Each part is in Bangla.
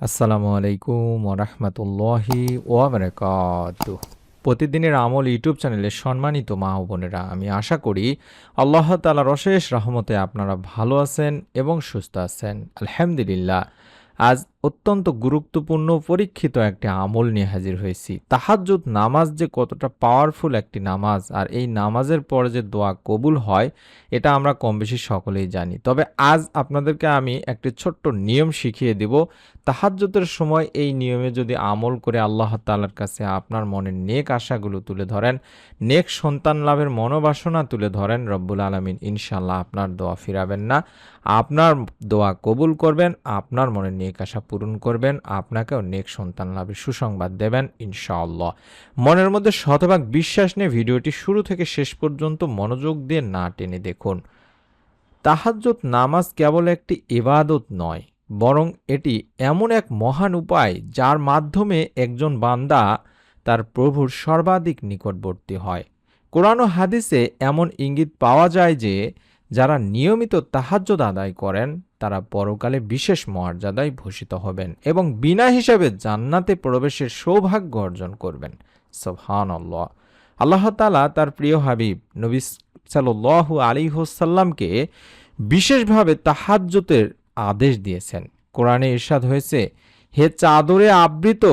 আসসালামু আলাইকুম ওরহমতুল্লাহি ওবরাকাত প্রতিদিনের আমল ইউটিউব চ্যানেলে সম্মানিত মা বোনেরা, আমি আশা করি আল্লাহ তালার অশেষ রহমতে আপনারা ভালো আছেন এবং সুস্থ আছেন। আলহামদুলিল্লাহ। আজ অত্যন্ত গুরুত্বপূর্ণ পরীক্ষিত একটি আমল নিয়ে হাজির হয়েছি। তাহাজ্জুদ নামাজ যে কতটা পাওয়ারফুল একটি নামাজ আর এই নামাজের পরে যে দোয়া কবুল হয়, এটা আমরা কম বেশি সকলেই জানি। তবে আজ আপনাদেরকে আমি একটি ছোট্ট নিয়ম শিখিয়ে দিব। তাহাজ্জুদের সময় এই নিয়মে যদি আমল করে আল্লাহ তাআলার কাছে আপনার মনের নেক আশাগুলো তুলে ধরেন, নেক সন্তান লাভের মনোবাসনা তুলে ধরেন, রব্বুল আলমিন ইনশাল্লাহ আপনার দোয়া ফিরাবেন না। আপনার দোয়া কবুল করবেন, আপনার মনের নেক আশা পূরণ করবেন, আপনাকেও নেক সন্তান লাভের সুসংবাদ দেবেন, ইনশাআল্লাহ। মনের মধ্যে শতভাগ বিশ্বাস নিয়ে ভিডিওটি শুরু থেকে শেষ পর্যন্ত মনোযোগ দিয়ে না টেনে দেখুন। তাহাজ্জুদ নামাজ কেবল একটি ইবাদত নয়, বরং এটি এমন এক মহান উপায় যার মাধ্যমে একজন বান্দা তার প্রভুর সর্বাধিক নিকটবর্তী হয়। কোরআন হাদিসে এমন ইঙ্গিত পাওয়া যায় যে যারা নিয়মিত তাহাজ্জুদ আদায় করেন, তারা পরকালে বিশেষ মর্যাদায় ভূষিত হবেন এবং বিনা হিসাবে জান্নাতে প্রবেশের সৌভাগ্য অর্জন করবেন। সোহান আল্লাহ আল্লাহ তালা তার প্রিয় হাবিব নবী সাল্লাহ আলী হোসাল্লামকে বিশেষভাবে তাহাজ্জুতের আদেশ দিয়েছেন। কোরআনে ইরশাদ হয়েছে, হে চাদরে আবৃত,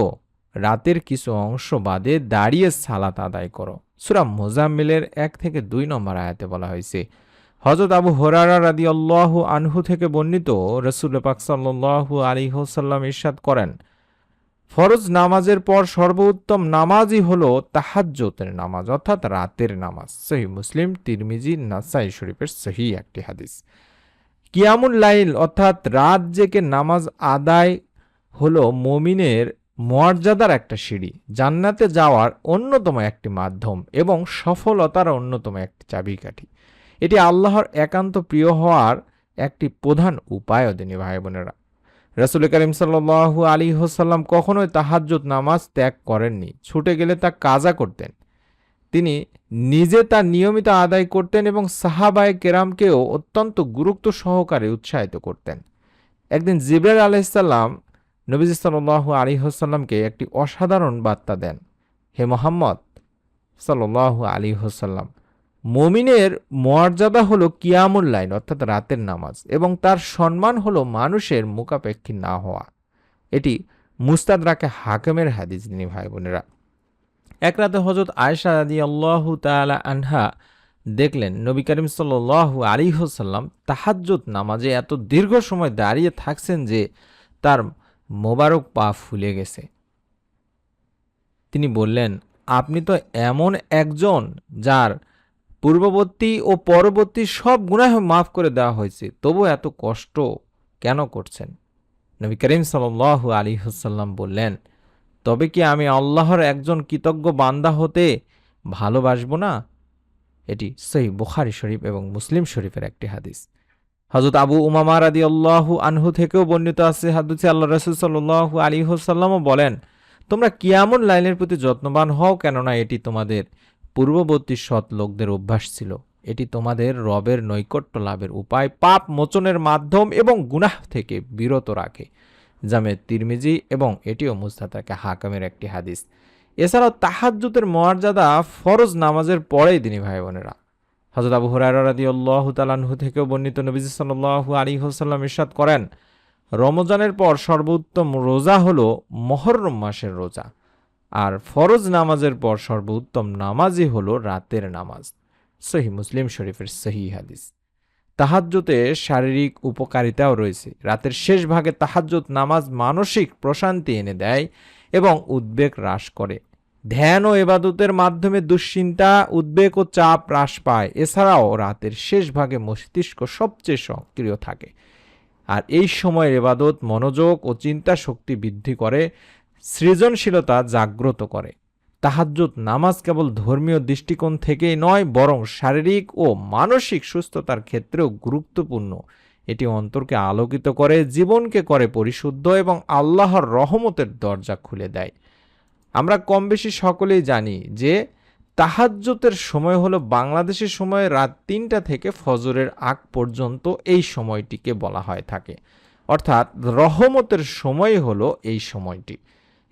রাতের কিছু অংশ বাদে দাঁড়িয়ে সালাত আদায় করো। সুরা মোজাম্মিলের এক থেকে দুই নম্বর আয়াতে বলা হয়েছে হজরত আবু হরারা রাদি আল্লাহ আনহু থেকে বর্ণিত রসুল পাক সাল্লাহু আলী হোসাল্লাম ইরশাদ করেন, ফরজ নামাজের পর সর্বোত্তম নামাজই হল তাহাজ্জতের নামাজ, অর্থাৎ রাতের নামাজ। সহি মুসলিম, তিরমিজি, নাসাই শরীফের সহি একটি হাদিস। কিয়ামুল লাইল, অর্থাৎ রাত জেগে নামাজ আদায় হলো মমিনের মর্যাদার একটা সিঁড়ি, জান্নাতে যাওয়ার অন্যতম একটি মাধ্যম এবং সফলতার অন্যতম একটি চাবিকাঠি। এটি আল্লাহর একান্ত প্রিয় হওয়ার একটি প্রধান উপায়ও দিনী ভাই বোনেরা। রসুল করিম সাল্লু আলী হোসাল্লাম কখনোই তাহাজ্জুদ নামাজ ত্যাগ করেননি, ছুটে গেলে তা কাজা করতেন। তিনি নিজে তা নিয়মিত আদায় করতেন এবং সাহাবায় কেরামকেও অত্যন্ত গুরুত্ব সহকারে উৎসাহিত করতেন। একদিন জিব্রাইল আলাইসাল্লাম নবীজ সাল্লাহ আলী হোসাল্লামকে একটি অসাধারণ বার্তা দেন। হে মোহাম্মদ সাল্লাহ আলী হোসাল্লাম মমিনের মর্যাদা হলো কিয়ামুল লাইন অর্থাৎ রাতের নামাজ, এবং তার সম্মান হলো মানুষের মুখাপেক্ষী না হওয়া। এটি মুস্তাদ মুস্তাদরাকে হাকেমের হাদিস যিনি ভাই বোনেরা। এক রাতে হজরত আয়সা আদি আল্লাহ তালা আনহা দেখলেন, নবী করিম সাল্লাহ আলী হোসাল্লাম তাহাজ্জুদ নামাজে এত দীর্ঘ সময় দাঁড়িয়ে থাকছেন যে তার মোবারক পা ফুলে গেছে। তিনি বললেন, আপনি তো এমন একজন যার পূর্ববর্তী ও পরবর্তী সব গুনাহ মাফ করে দেওয়া হয়েছে। তবু এত কষ্ট কেন করছেন? নবী করিম সাল্লাহ আলী হুসাল্লাম বললেন, তবে কি আমি আল্লাহর একজন কৃতজ্ঞ বান্দা হতে ভালোবাসবো না? এটি সহি বুখারি শরীফ এবং মুসলিম শরীফের একটি হাদিস। হজরত আবু উমামা রাদি আল্লাহ আনহু থেকেও বর্ণিত আছে হাদুসি আল্লাহ রসুল সাল্লাহ আলী হুসাল্লামও বলেন, তোমরা কিয়ামুন লাইনের প্রতি যত্নবান হও কেননা এটি তোমাদের পূর্ববর্তী সৎ লোকদের অভ্যাস ছিল। এটি তোমাদের রবের নৈকট্য লাভের উপায়, পাপ মোচনের মাধ্যম এবং গুনাহ থেকে বিরত রাখে। জামে তিরমিজি এবং এটিও মুস্তাতাকে হাকামের একটি হাদিস। এছাড়াও তাহাজ্জুতের মর্যাদা ফরজ নামাজের পরেই দিনী ভাই বোনেরা হজরত আবু হুরায়রাদি আল্লাহ তালাহু বর্ণিত নবীজ সাল্লাহ আলী হোসাল্লাম ইরশাদ করেন, রমজানের পর সর্বোত্তম রোজা হলো মহরম মাসের রোজা। আর ফরজ নামাজের পর সর্বোত্তম নামাজই হলো রাতের নামাজ। সহি মুসলিম শরীফের সহি হাদিস। তাহাজ্জুতে শারীরিক উপকারিতাও রয়েছে। রাতের শেষ ভাগে তাহাজ্জুত নামাজ মানসিক প্রশান্তি এনে দেয় এবং উদ্বেগ হ্রাস করে। ধ্যান ও এবাদতের মাধ্যমে দুশ্চিন্তা, উদ্বেগ ও চাপ হ্রাস পায়। এছাড়াও রাতের শেষ ভাগে মস্তিষ্ক সবচেয়ে সক্রিয় থাকে। আর এই সময়ের এবাদত মনোযোগ ও চিন্তা শক্তি বৃদ্ধি করে। সৃজনশীলতা জাগ্রত করে। তাহাজ্জুদ নামাজ কেবল ধর্মীয় দৃষ্টিকোণ থেকেই নয়, বরং শারীরিক ও মানসিক সুস্থতার ক্ষেত্রেও গুরুত্বপূর্ণ। এটি অন্তরকে আলোকিত করে, জীবনকে করে পরিশুদ্ধ এবং আল্লাহর রহমতের দরজা খুলে দেয়। আমরা কম বেশি সকলেই জানি যে তাহাজ্জুতের সময় হলো বাংলাদেশের সময় রাত তিনটা থেকে ফজরের আগ পর্যন্ত এই সময়টিকে বলা হয় থাকে। অর্থাৎ রহমতের সময় হলো এই সময়টি।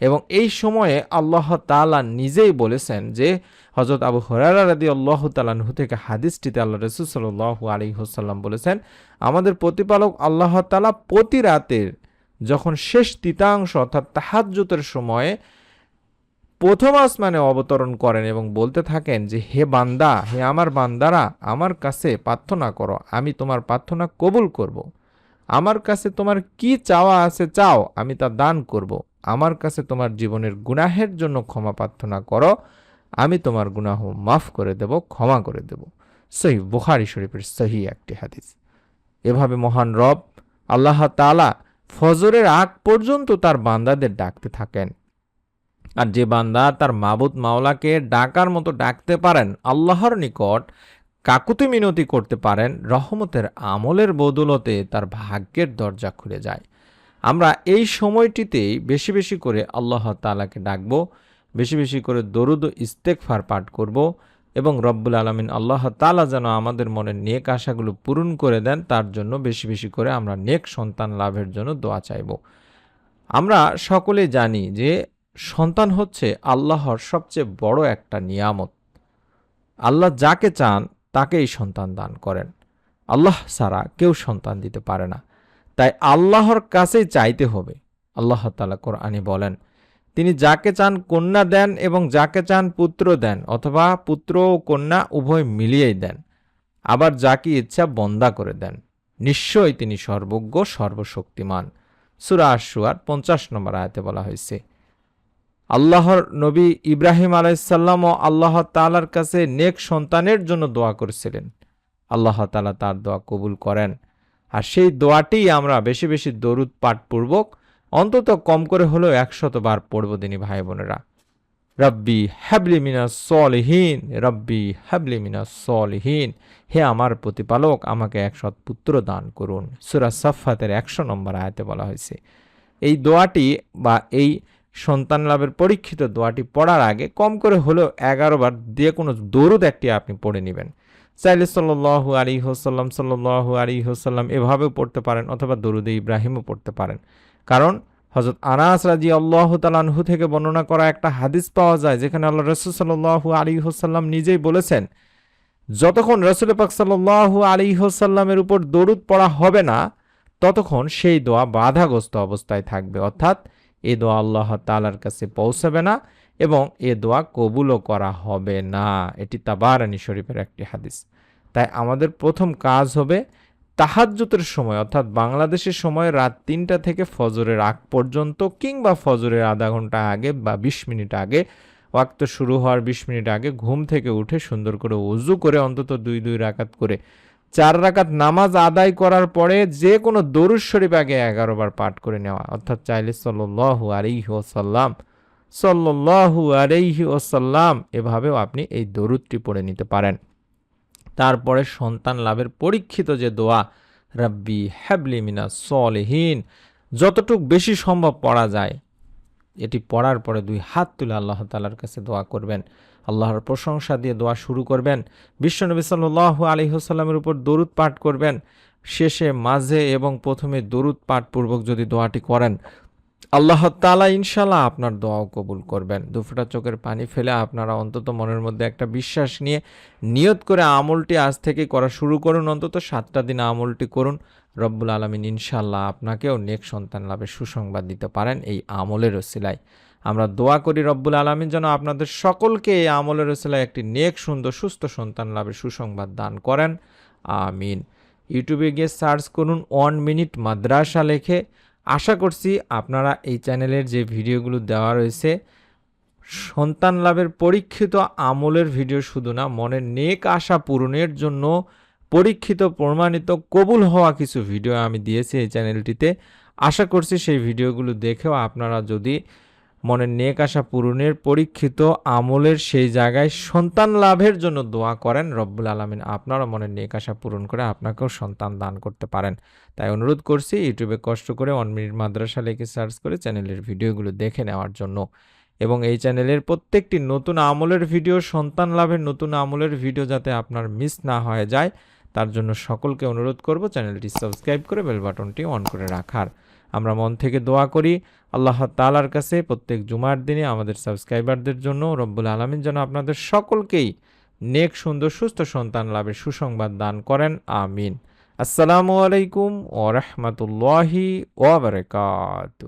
এবং এই সময়ে আল্লাহ তালা নিজেই বলেছেন যে হজরত আবু হরারা আল্লাহ তালাহু থেকে হাদিসটিতে আল্লাহ রসুল সাল্লাহ আলী হোসাল্লাম বলেছেন, আমাদের প্রতিপালক আল্লাহ তালা প্রতি রাতের যখন শেষ তৃতীয়াংশ অর্থাৎ তাহাজ্জুতের সময়ে প্রথম আসমানে অবতরণ করেন এবং বলতে থাকেন যে, হে বান্দা, হে আমার বান্দারা, আমার কাছে প্রার্থনা করো, আমি তোমার প্রার্থনা কবুল করব। আমার কাছে তোমার কি চাওয়া আছে চাও, আমি তা দান করব। আমার কাছে তোমার জীবনের গুনাহের জন্য ক্ষমা প্রার্থনা করো। আমি তোমার গুনাহ মাফ করে দেব, ক্ষমা করে দেব। সহি বুখারি শরীফের সহি একটি হাদিস। এভাবে মহান রব আল্লাহ তালা ফজরের আগ পর্যন্ত তার বান্দাদের ডাকতে থাকেন। আর যে বান্দা তার মাবুদ মাওলাকে ডাকার মতো ডাকতে পারেন, আল্লাহর নিকট কাকুতি মিনতি করতে পারেন, রহমতের আমলের বদলতে তার ভাগ্যের দরজা খুলে যায়। আমরা এই সময়টিতেই বেশি বেশি করে আল্লাহ তালাকে ডাকবো, বেশি বেশি করে দরুদ ইস্তেকফার পাঠ করব এবং রব্বুল আলমিন আল্লাহ তালা যেন আমাদের মনের নেক আশাগুলো পূরণ করে দেন, তার জন্য বেশি বেশি করে আমরা নেক সন্তান লাভের জন্য দোয়া চাইব। আমরা সকলে জানি যে সন্তান হচ্ছে আল্লাহর সবচেয়ে বড় একটা নিয়ামত। আল্লাহ যাকে চান তাকেই সন্তান দান করেন। আল্লাহ ছাড়া কেউ সন্তান দিতে পারে না। তাই আল্লাহর কাছেই চাইতে হবে। আল্লাহ তালা কোরআনে বলেন, তিনি যাকে চান কন্যা দেন এবং যাকে চান পুত্র দেন, অথবা পুত্র ও কন্যা উভয় মিলিয়েই দেন, আবার যাকে ইচ্ছা বন্দা করে দেন। নিশ্চয়ই তিনি সর্বজ্ঞ, সর্বশক্তিমান। সুরা আশুয়ার পঞ্চাশ নম্বর আয়তে বলা হয়েছে, আল্লাহর নবী ইব্রাহিম আলাইসাল্লাম ও আল্লাহ তালার কাছে নেক সন্তানের জন্য দোয়া করেছিলেন। আল্লাহ তালা তার দোয়া কবুল করেন। আর সেই দোয়াটি আমরা বেশি বেশি দরুদ পাঠ পাঠপূর্বক, অন্তত কম করে হলেও একশত বার পড়ব দিনী ভাই বোনেরা। রব্বি হ্যাবলি মিনা সলহীন, রব্বি হ্যাবলি মিনা সলহীন। হে আমার প্রতিপালক, আমাকে এক পুত্র দান করুন। সুরা সাফাতের একশো নম্বর আয়াতে বলা হয়েছে। এই দোয়াটি বা এই সন্তান লাভের পরীক্ষিত দোয়াটি পড়ার আগে কম করে হলেও এগারো বার দিয়ে কোনো দরুদ একটি আপনি পড়ে নেবেন। চাইলে সাল্লাহ আলী হোসাল্লাম সাল্লাহ আলী হোসাল্লাম এভাবেও পড়তে পারেন অথবা দরুদে ইব্রাহিমও পড়তে পারেন। কারণ হজরত আনাস রাজি আল্লাহ তালানহু থেকে বর্ণনা করা একটা হাদিস পাওয়া যায় যেখানে আল্লাহ রসুল সাল্লাহ আলী হোসাল্লাম নিজেই বলেছেন, যতক্ষণ রসুল পাক সাল্লাহ আলী হোসাল্লামের উপর দরুদ পড়া হবে না, ততক্ষণ সেই দোয়া বাধাগ্রস্ত অবস্থায় থাকবে। অর্থাৎ এ দোয়া আল্লাহ তালার কাছে পৌঁছাবে না এবং এ দোয়া কবুলও করা হবে না। এটি তাবারানি শরীফের একটি হাদিস। তাই আমাদের প্রথম কাজ হবে তাহাজ্জুতের সময়, অর্থাৎ বাংলাদেশের সময় রাত তিনটা থেকে ফজরের আগ পর্যন্ত কিংবা ফজরের আধা ঘণ্টা আগে বা বিশ মিনিট আগে, ওয়াক্ত শুরু হওয়ার বিশ মিনিট আগে ঘুম থেকে উঠে সুন্দর করে উজু করে অন্তত দুই দুই রাকাত করে, চার রাকাত নামাজ আদায় করার পরে যে কোনো দরুদ শরীফ আগে এগারো বার পাঠ করে নেওয়া, অর্থাৎ চাইলে সাল্লু আলিহি ওসাল্লাম সাল্লু আলিহি ওসাল্লাম এভাবেও আপনি এই দরুদটি পড়ে নিতে পারেন। তারপরে সন্তান লাভের পরীক্ষিত যে দোয়া, রাব্বি হ্যাবলি মিনা সলহীন যতটুক বেশি সম্ভব পড়া যায়। এটি পড়ার পরে দুই হাত তুলে আল্লাহ তালার কাছে দোয়া করবেন। আল্লাহর প্রশংসা দিয়ে দোয়া শুরু করবেন। বিশ্বনবী সাল্লাহ আলিহসাল্লামের উপর দরুদ পাঠ করবেন। শেষে, মাঝে এবং প্রথমে দরুদ পাঠপূর্বক যদি দোয়াটি করেন আল্লাহ তালা ইনশাল্লাহ আপনার দোয়াও কবুল করবেন। দুফোটা চোখের পানি ফেলে আপনারা অন্তত মনের মধ্যে একটা বিশ্বাস নিয়ে নিয়ত করে আমলটি আজ থেকে করা শুরু করুন। অন্তত সাতটা দিন আমলটি করুন। রব্বুল আলমিন ইনশাল্লাহ আপনাকেও নেক সন্তান লাভের সুসংবাদ দিতে পারেন এই আমলের ওসিলায়। আমরা দোয়া করি রব্বুল আলমিন যেন আপনাদের সকলকে এই আমলের ওসিলায় একটি নেক, সুন্দর, সুস্থ সন্তান লাভের সুসংবাদ দান করেন। আমিন। ইউটিউবে গিয়ে সার্চ করুন ওয়ান মিনিট মাদ্রাসা লেখে। আশা করছি আপনারা এই চ্যানেলের যে ভিডিওগুলো দেওয়া রয়েছে, সন্তান লাভের পরীক্ষিত আমলের ভিডিও শুধু না মনের নেক আশা পূরণের জন্য পরীক্ষিত, প্রমাণিত, কবুল হওয়া কিছু ভিডিও আমি দিয়েছি এই চ্যানেলটিতে। আশা করছি সেই ভিডিওগুলো দেখেও আপনারা যদি মনের নেক আশা পূরণের পরীক্ষিত আমলের সেই জায়গায় সন্তান লাভের জন্য দোয়া করেন রব্বুল আলমিন। আপনারা মনের নেক আশা পূরণ করে আপনাকেও সন্তান দান করতে পারেন। তাই অনুরোধ করছি, ইউটিউবে কষ্ট করে ওয়ান মিনিট মাদ্রাসা লেখে সার্চ করে চ্যানেলের ভিডিওগুলো দেখে নেওয়ার জন্য। এবং এই চ্যানেলের প্রত্যেকটি নতুন আমলের ভিডিও, সন্তান লাভের নতুন আমলের ভিডিও যাতে আপনার মিস না হয়ে যায়, তার জন্য সকলকে অনুরোধ করব চ্যানেলটি সাবস্ক্রাইব করে বেল বাটনটি অন করে রাখার। আমরা মন থেকে দোয়া করি। আল্লাহ তালার কাছে প্রত্যেক জুমার দিনে আমাদের সাবস্ক্রাইবারদের জন্য রব্বুল আলমিন যেন আপনাদের সকলকেই নেক, সুন্দর, সুস্থ সন্তান লাভের সুসংবাদ দান করেন। আমিন। আসসালামু আলাইকুম ও রহমতুল্লাহি ওবরকাত